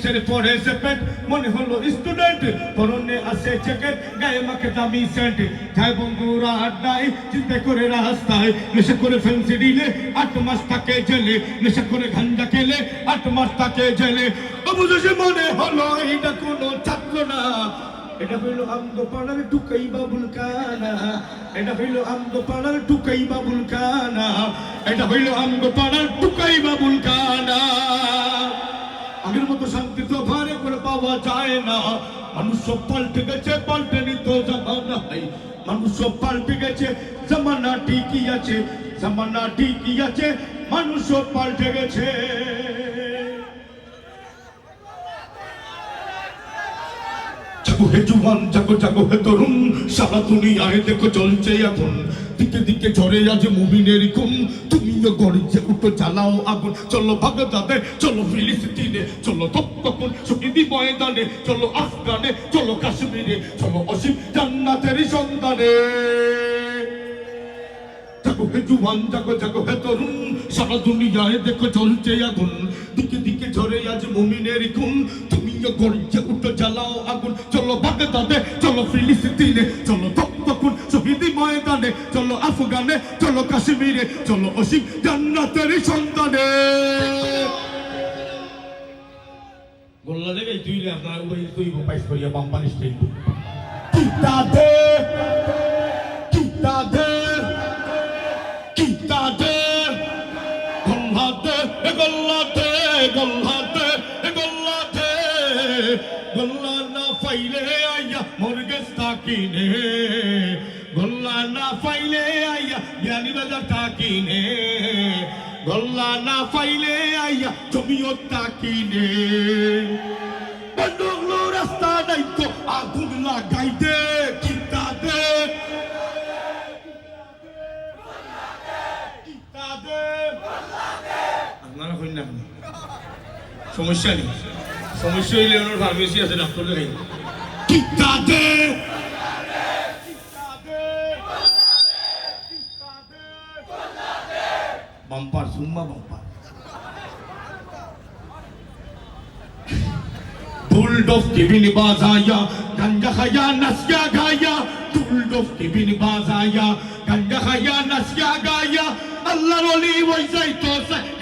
জিন্সের পরে সেপেট মনে হলো স্টুডেন্ট পরনে আছে জ্যাকেট গায়ে মাখে দামি সেন্ট যায় বন্ধুরা আড্ডায় চিন্তা করে রাস্তায়, নেশা করে ফেন্সি ডিলে আট মাস থাকে জেলে, নেশা করে গাঞ্জা খেলে, আট মাস থাকে জেলে। অবশেষে মনে হলো, এটা কোনো ছাত্র না। এটা হইল আমদো পাড়ার টুকাই বাবুল কানা। এটা হইল আমদো পাড়ার টুকাই বাবুল কানা। এটা হইল আমদো পাড়ার টুকাই বাবুল কানা। মতো শান্তি তো ভারে করে পাওয়া যায় না। মানুষ পাল্টে গেছে, পাল্টে নিত জামানা ভাই। মানুষ পাল্টে গেছে, জামানা ঠিকই আছে, জামানা ঠিকই আছে, মানুষ পাল্টে গেছে। জাগো হে জুয়ান, জাগো জাগো হে তরুণ, সারা দুনিয়ায় দেখো চলছে এখন দিকে দিকে ঝরে আজ মুমিনের ঘুম। তুমিও গড়িয়ে উঠো, জ্বালাও আগুন। চলো বাগদাদে, চলো ফিলিস্তিনে, চলো তখন শহীদি ময়দানে, চলো আফগানে, চলো কাশ্মীরে, চলো অসীম জান্নাতের সন্ধানে। জাগো হে জুয়ান, জাগো জাগো হে তরুণ, সারা দুনিয়ায় দেখো চলছে আগুন। দিকে দিকে ঝরে আজ মুমিনের খুন তুমিও গড়িয়ে উঠো জ্বালাও আগুন। চলো বাগদাদে চলো ফিলিস্তিনে চলো তখন শহীদি ময়দানে চলো আফগানে চলো কাশ্মীরে চলো অসীম জান্নাতের সন্তানে। গোল্লা দেখে তুই আপনারা ওই তুই পাইস করিয়া বাম্পানি স্টাইল গল্লাতে গল্লাতে গল্লা না ফাইলে আইয়া মুরগে তাকিনে গল্লা না ফাইলে আইয়া জ্ঞানী বাজার তাকিনে গল্লা না ফাইলে আইয়া জমিও তাকিনে বন্ধুগুলো রাস্তা নাই তো আগুন লাগাইতে কিতাতে আপনারা হইন সমস্যা নেই সমস্যা হইলে ওনার ফার্মেসি আছে ডাক্তার দেখাই কিতাতে বাম্পার সুম্মা বাম্পার बुलडोफ की बिन बाजाया गंजा खया नसिया गाया बुलडोफ की बिन बाजाया गंजा खया नसिया गाया अल्लाह रोली वही तो से